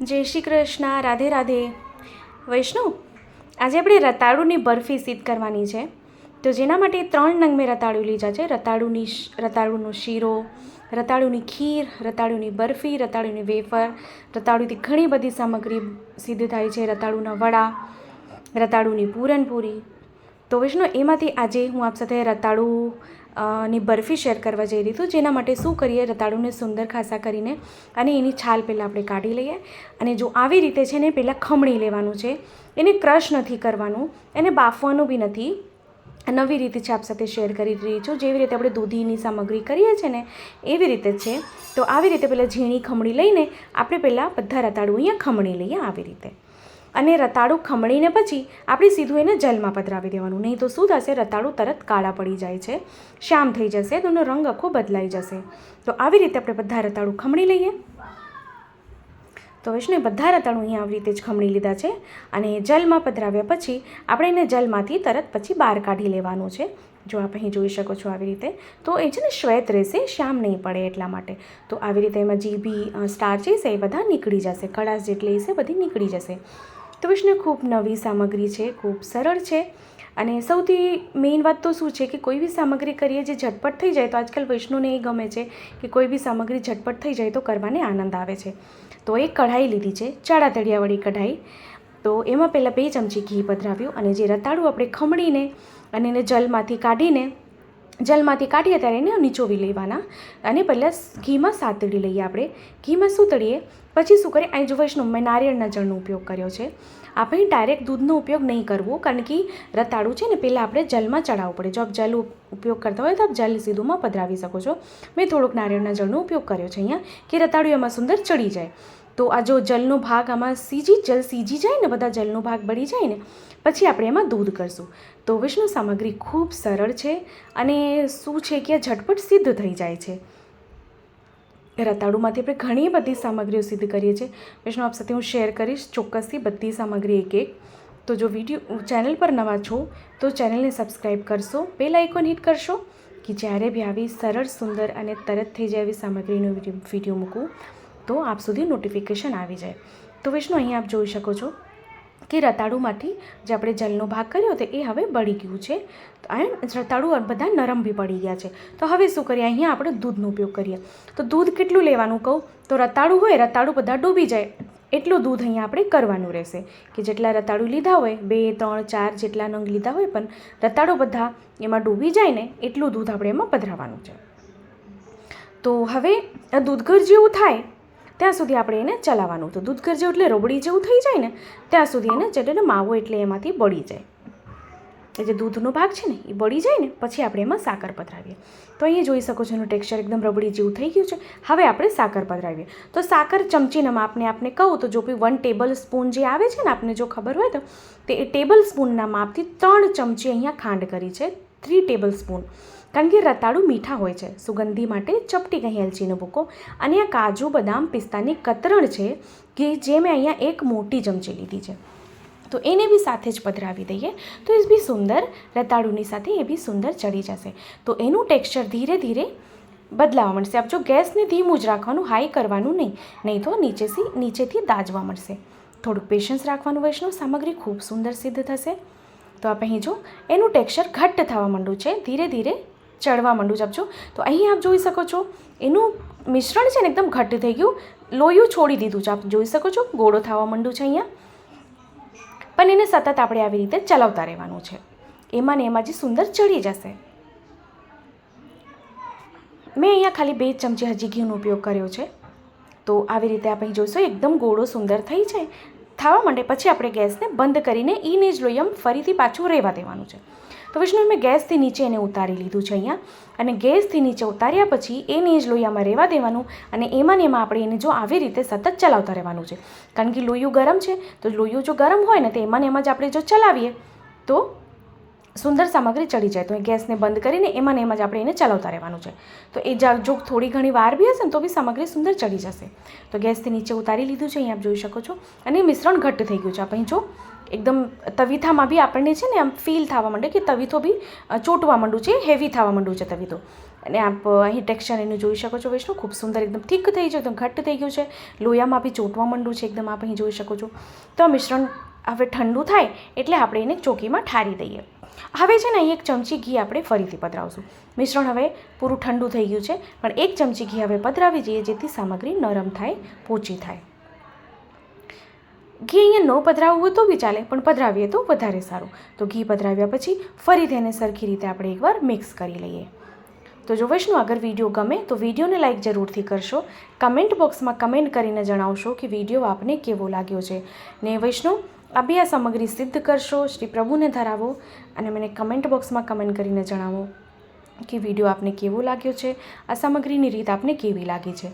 જય શ્રી કૃષ્ણ, રાધે રાધે. વૈષ્ણુ આજે આપણે રતાળુની બરફી સિદ્ધ કરવાની છે. તો જેના માટે ત્રણ નંગ મેં રતાળુ લીધા છે. રતાળુની રતાળુનો શીરો, રતાળુની ખીર, રતાળુની બરફી, રતાળુની વેફર, રતાળુથી ઘણી બધી સામગ્રી સિદ્ધ થાય છે, રતાળુના વડા, રતાળુની પૂરણપૂરી તો વૈષ્ણુ એમાંથી આજે હું આપ સાથે રતાળુ ની બરફી શેર કરવા જઈ રહી છું. જેના માટે શું કરીએ? રતાળુને સુંદર ખાસા કરીને અને એની છાલ પહેલાં આપણે કાઢી લઈએ. અને જો આવી રીતે છે ને પહેલાં ખમણી લેવાનું છે. એને ક્રશ નથી કરવાનું. એને બાફવાનું બી નથી. નવી રીતે છે આપ સાથે શેર કરી રહી છું. જેવી રીતે આપણે દૂધીની સામગ્રી કરીએ છીએ ને, એવી રીતે છે. તો આવી રીતે પહેલાં ઝીણી ખમણી લઈને આપણે પહેલાં બધા રતાળું અહીંયા ખમણી લઈએ આવી રીતે. અને રતાળું ખમણીને પછી આપણે સીધું એને જલમાં પધરાવી દેવાનું. નહીં તો શું થશે? રતાળું તરત કાળા પડી જાય છે. શ્યામ થઈ જશે, તો એનો રંગ આખો બદલાઈ જશે. તો આવી રીતે આપણે બધા રતાળું ખમણી લઈએ. તો વિષ્ણુએ બધા રતાળું અહીંયા આવી રીતે જ ખમણી લીધા છે અને જલમાં પધરાવ્યા પછી આપણે એને જલમાંથી તરત પછી બહાર કાઢી લેવાનું છે. જો આપ અહીં જોઈ શકો છો આવી રીતે, તો એ છે ને શ્વેત રહેશે શ્યામ નહીં પડે એટલા માટે. તો આવી રીતે એમાં જે બી સ્ટાર છે એ બધા નીકળી જશે, કળાશ જેટલી છે બધી નીકળી જશે. તો વિષ્ણુ ખૂબ નવી સામગ્રી છે, ખૂબ સરળ છે અને સૌથી મેઇન વાત તો શું છે કે કોઈ બી સામગ્રી કરીએ જે ઝટપટ થઈ જાય, તો આજકાલ વૈષ્ણુને એ ગમે છે કે કોઈ બી સામગ્રી ઝટપટ થઈ જાય તો કરવાને આનંદ આવે છે. તો એક કઢાઈ લીધી છે, ચાળા તળિયાવાળી કઢાઈ. તો એમાં પહેલાં બે ચમચી ઘી પધરાવ્યું અને જે રતાળું આપણે ખમણીને અને એને જલમાંથી કાઢીને, જલમાંથી કાઢીએ ત્યારે એને નીચોવી લેવાના. અને પહેલાં ઘીમાં સાતળી લઈએ આપણે. ઘીમાં શું તળીએ પછી શું કરીએ? અહીં જો વૈષ્ણવ, મેં નારિયેળના જળનો ઉપયોગ કર્યો છે. આપણે ડાયરેક્ટ દૂધનો ઉપયોગ નહીં કરવો, કારણ કે રતાળું છે ને પહેલાં આપણે જલમાં ચડાવવું પડે. જો આપ જલ ઉપયોગ કરતા હોય તો આપ જલ સીધુંમાં પધરાવી શકો છો. મેં થોડોક નારિયેળના જળનો ઉપયોગ કર્યો છે અહીંયા, કે રતાળું એમાં સુંદર ચડી જાય. તો આ જો જલનો ભાગ આમાં સીજી, જલ સીજી જાય ને, બધા જલનો ભાગ બળી જાય ને, પછી આપણે એમાં દૂધ કરશું. તો વિષ્ણુ સામગ્રી ખૂબ સરળ છે અને શું છે કે ઝટપટ સિદ્ધ થઈ જાય છે. રતાળુમાંથી આપણે ઘણી બધી સામગ્રીઓ સિદ્ધ કરીએ છીએ. વિષ્ણુ આપ સાથે હું શેર કરીશ ચોક્કસથી બધી સામગ્રી એક એક. તો જો વીડિયો, ચેનલ પર નવા છો, તો ચેનલને સબસ્ક્રાઈબ કરશો, બેલ આઇકોન હિટ કરશો, કે જ્યારે બી આવી સરળ, સુંદર અને તરત થઈ જાય એવી સામગ્રીનો વીડિયો મૂકું, તો આપ સુધી નોટિફિકેશન આવી જાય. તો વિષ્ણુ અહીં આપ જોઈ શકો છો કે રતાળુમાંથી જે આપણે જલનો ભાગ કર્યો હતો એ હવે બળી ગયું છે. એન્ડ રતાળુ બધા નરમ બી પડી ગયા છે. તો હવે શું કરીએ? અહીંયા આપણે દૂધનો ઉપયોગ કરીએ. તો દૂધ કેટલું લેવાનું કહું? તો રતાળું હોય, રતાળું બધા ડૂબી જાય. એટલું દૂધ અહીંયા આપણે કરવાનું રહેશે. કે જેટલા રતાળુ લીધા હોય, બે, ત્રણ, ચાર જેટલા નંગ લીધા હોય, પણ રતાળું બધા એમાં ડૂબી જાય ને એટલું દૂધ આપણે એમાં પધરાવાનું છે. તો હવે આ દૂધઘર જેવું થાય ત્યાં સુધી આપણે એને ચલાવવાનું. તો દૂધ જેવું એટલે રબડી જેવું થઈ જાય ને, ત્યાં સુધી એને એટલે માવો એટલે એમાંથી બળી જાય. એ જે દૂધનો ભાગ છે ને, એ બળી જાય ને, પછી આપણે એમાં સાકર પધરાવીએ. તો અહીંયા જોઈ શકો છો એનું ટેક્સચર એકદમ રબડી જેવું થઈ ગયું છે. હવે આપણે સાકર પધરાવીએ. તો સાકર ચમચીના માપને આપને કહું તો જો કોઈ વન ટેબલ સ્પૂન જે આવે છે ને, આપને જો ખબર હોય તો, તે એ ટેબલ સ્પૂનના માપથી ત્રણ ચમચી અહીંયા ખાંડ કરી છે. થ્રી ટેબલ સ્પૂન કારણ કે રતાળું મીઠા હોય છે. સુગંધી માટે ચપટી કહી એલચીનો ભૂકો અને આ કાજુ, બદામ, પિસ્તાની કતરણ છે કે જે મેં અહીંયા એક મોટી ચમચી લીધી છે. તો એને બી સાથે જ પધરાવી દઈએ તો એ બી સુંદર, રતાળુની સાથે એ બી સુંદર ચડી જશે. તો એનું ટેક્સચર ધીરે ધીરે બદલાવા મળશે આપ જો ગેસને ધીમું જ રાખવાનું હાઈ કરવાનું નહીં નહીં તો નીચેથી નીચેથી દાજવા મળશે થોડુંક પેશન્સ રાખવાનું વૈષ્ણવ, સામગ્રી ખૂબ સુંદર સિદ્ધ થશે. તો આપ અહીં જો, એનું ટેક્સચર ઘટ્ટ થવા માંડ્યું છે. ધીરે ધીરે ચડવા માંડું છે આપ જો. તો અહીં આપ જોઈ શકો છો, એનું મિશ્રણ છે ને એકદમ ઘટ્ટ થઈ ગયું. લોયું છોડી દીધું છે આપ જોઈ શકો છો, ગોળો થવા માંડ્યું છે અહીંયા. પણ એને સતત આપણે આવી રીતે ચલાવતા રહેવાનું છે. એમાં ને એમાં જે સુંદર ચડી જશે. મેં અહીંયા ખાલી બે ચમચી હજી ઘીનો ઉપયોગ કર્યો છે. તો આવી રીતે આપણે જોઈશું એકદમ ગોળો સુંદર થઈ જાય થવા માંડે પછી આપણે ગેસને બંધ કરીને ઈને જ લોયમ ફરીથી પાછું રહેવા દેવાનું છે. તો વિષ્ણુ, મેં ગેસથી નીચે એને ઉતારી લીધું છે અહીંયા. અને ગેસથી નીચે ઉતાર્યા પછી એને જ લોહીયામાં રહેવા દેવાનું અને એમાં ને એમાં આપણે એને જો આવી રીતે સતત ચલાવતા રહેવાનું છે. કારણ કે લોહીયું ગરમ છે, તો લોહીયું જો ગરમ હોય ને તો એમાં ને એમાં જ આપણે જો ચલાવીએ, તો સુંદર સામગ્રી ચડી જાય તો એ ગેસને બંધ કરીને એમાં ને એમાં જ આપણે એને ચલાવતા રહેવાનું છે. તો એ જા- થોડી ઘણી વાર બી હશે ને તો બી સામગ્રી સુંદર ચડી જશે. તો ગેસથી નીચે ઉતારી લીધું છે અહીં આપ જોઈ શકો છો. અને મિશ્રણ ઘટ્ટ થઈ ગયું છે. આપણે જો એકદમ તવીથામાં બી આપણને છે ને આમ ફીલ થવા માંડે કે તવીથો બી ચોટવા માંડ્યું છે હેવી થવા માંડ્યું છે તવીથો. અને આપ અહીં ટેક્સચર એનું જોઈ શકો છો વૈષ્ણુ ખૂબ સુંદર એકદમ થીક થઈ ગયું એકદમ ઘટ્ટ થઈ ગયું છે. લોયામાં બી ચોંટવા માંડ્યું છે એકદમ આપ અહીં જોઈ શકો છો. તો મિશ્રણ હવે ઠંડુ થાય એટલે આપણે એને ચોકીમાં ઠારી દઈએ. હવે છે ને એક ચમચી ઘી આપણે ફરીથી પધરાવશું. મિશ્રણ હવે પૂરું ઠંડુ થઈ ગયું છે, પણ એક ચમચી ઘી હવે પધરાવી જઈએ જેથી સામગ્રી નરમ થાય, પોચી થાય. ઘી અહીંયા ન પધરાવવું હોય તો બી ચાલે, પણ પધરાવીએ તો વધારે સારું. તો ઘી પધરાવ્યા પછી ફરીથી એને સરખી રીતે આપણે એકવાર મિક્સ કરી લઈએ. તો જો વૈષ્ણુ અગર વીડિયો ગમે તો વિડીયોને લાઇક જરૂરથી કરશો. કમેન્ટ બોક્સમાં કમેન્ટ કરીને જણાવશો કે વીડિયો આપને કેવો લાગ્યો છે. ને વૈષ્ણુ આ બી આ સામગ્રી સિદ્ધ કરશો, શ્રી પ્રભુને ધરાવો અને મને કમેન્ટ બોક્સમાં કમેન્ટ કરીને જણાવો કે વીડિયો આપને કેવો લાગ્યો છે, આ સામગ્રીની રીત આપને કેવી લાગી છે.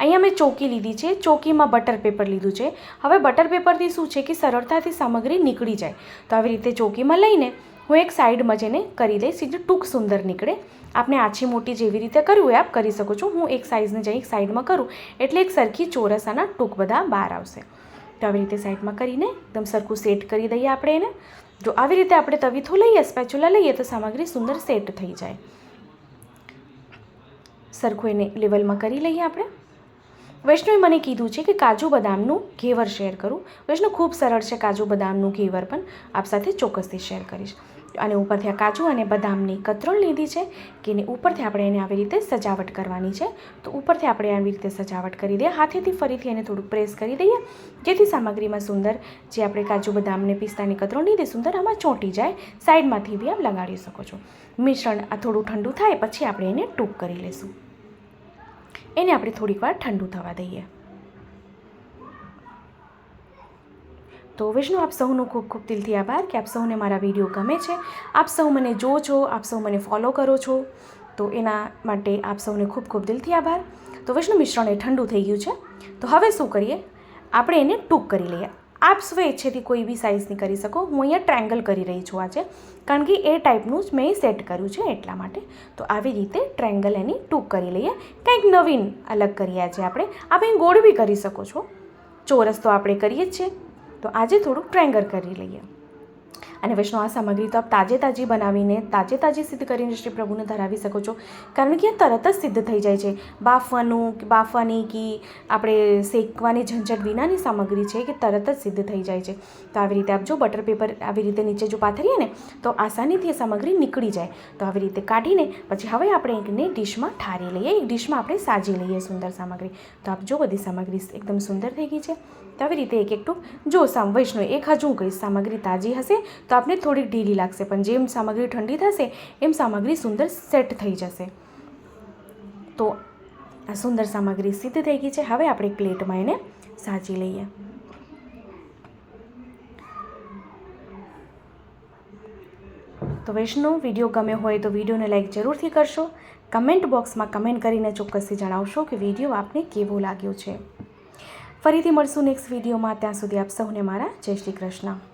અહીંયા મેં ચોકી લીધી છે, ચોકીમાં બટર પેપર લીધું છે. હવે બટર પેપરથી શું છે કે સરળતાથી સામગ્રી નીકળી જાય. તો આવી રીતે ચોકીમાં લઈને હું એક સાઈડમાં જઈને કરી દઈશ જે ટૂંક સુંદર નીકળે. આપને આછી મોટી જેવી રીતે કરવું એ આપ કરી શકો છો. હું એક સાઈઝને જઈ એક સાઈડમાં કરું, એટલે એક સરખી ચોરસાના ટૂંક બધા બહાર આવશે. તો આવી રીતે સાઈડમાં કરીને એકદમ સરખું સેટ કરી દઈએ આપણે એને. જો આવી રીતે આપણે તવીથો લઈએ, સ્પેચ્યુલા લઈએ, તો સામગ્રી સુંદર સેટ થઈ જાય. સરખું એને લેવલમાં કરી લઈએ આપણે. વૈષ્ણવે મને કીધું છે કે કાજુ બદામનું ઘેવર શેર કરું. વૈષ્ણવ, ખૂબ સરળ છે કાજુ બદામનું ઘેવર પણ. આપ સાથે ચોક્કસથી શેર કરીશ. અને ઉપરથી આ કાજુ અને બદામની કતરણ લીધી છે કે એની ઉપરથી આપણે એને આવી રીતે સજાવટ કરવાની છે. તો ઉપરથી આપણે આવી રીતે સજાવટ કરી દઈએ. હાથેથી ફરીથી એને થોડુંક પ્રેસ કરી દઈએ. જેથી સામગ્રીમાં સુંદર જે આપણે કાજુ, બદામને, પિસ્તાની કતરણ લીધી, સુંદર આમાં ચોંટી જાય. સાઈડમાંથી બી આમ લગાડી શકો છો. મિશ્રણ આ થોડું ઠંડુ થાય, પછી આપણે એને ટૂંક કરી લઈશું એને આપણે થોડીક વાર ઠંડુ થવા દઈએ. તો વિષ્ણુ, આપ સૌનો ખૂબ ખૂબ દિલથી આભાર કે આપ સૌને મારા વીડિયો ગમે છે. આપ સૌ મને જો છો, આપ સૌ મને ફોલો કરો છો. તો એના માટે આપ સૌને ખૂબ ખૂબ દિલથી આભાર. તો વિષ્ણુ મિશ્રણ એ ઠંડુ થઈ ગયું છે. તો હવે શું કરીએ? આપણે એને ટૂંક કરી લઈએ. આપ સ્વેચ્છેથી કોઈ બી સાઇઝની કરી શકો. હું અહીંયા ટ્રાયંગલ કરી રહી છું આજે, કારણ કે એ ટાઈપનું જ મેં સેટ કર્યું છે એટલા માટે. તો આવી રીતે ટ્રાયંગલ એની ટૂંક કરી લઈએ. કંઈક નવીન અલગ કરીએ આજે આપણે. આપણે ગોળ બી કરી શકો છો. ચોરસ તો આપણે કરીએ જ છીએ. તો આજે થોડુંક ટ્રેંગર કરી લઈએ. અને વૈષ્ણવ આ સામગ્રી તો આપ તાજે તાજી બનાવીને, તાજે તાજી સિદ્ધ કરીને શ્રી પ્રભુને ધરાવી શકો છો. કારણ કે આ તરત જ સિદ્ધ થઈ જાય છે. બાફવાનું બાફવાની કે આપણે શેકવાની ઝંઝટ વિનાની સામગ્રી છે કે તરત જ સિદ્ધ થઈ જાય છે. તો આવી રીતે આપ જો બટર પેપર આવી રીતે નીચે જો પાથરીએ ને, તો આસાનીથી એ સામગ્રી નીકળી જાય. તો આવી રીતે કાઢીને, પછી હવે આપણે એકને ડીશમાં ઠારી લઈએ. એક ડીશમાં આપણે સાજી લઈએ સુંદર સામગ્રી. તો આપ જો બધી સામગ્રી એકદમ સુંદર થઈ ગઈ છે. તો આવી રીતે એક એક ટૂંક, જો સામ વૈષ્ણવ, એક હજુ કહીશ સામગ્રી તાજી હશે તો આપને થોડીક ઢીલી લાગશે, પણ જેમ સામગ્રી ઠંડી થશે, એમ સામગ્રી સુંદર સેટ થઈ જશે. તો આ સુંદર સામગ્રી સિદ્ધ થઈ ગઈ છે. હવે આપણે પ્લેટમાં એને સાચી લઈએ. તો વૈષ્ણવ, વીડિયો ગમે હોય તો વિડીયોને લાઈક જરૂરથી કરશો. કમેન્ટ બોક્સમાં કમેન્ટ કરીને ચોક્કસથી જણાવશો કે વીડિયો આપને કેવો લાગ્યો છે. ફરીથી મળશું નેક્સ્ટ વિડીયોમાં. ત્યાં સુધી આપ સૌને મારા જય શ્રી કૃષ્ણ.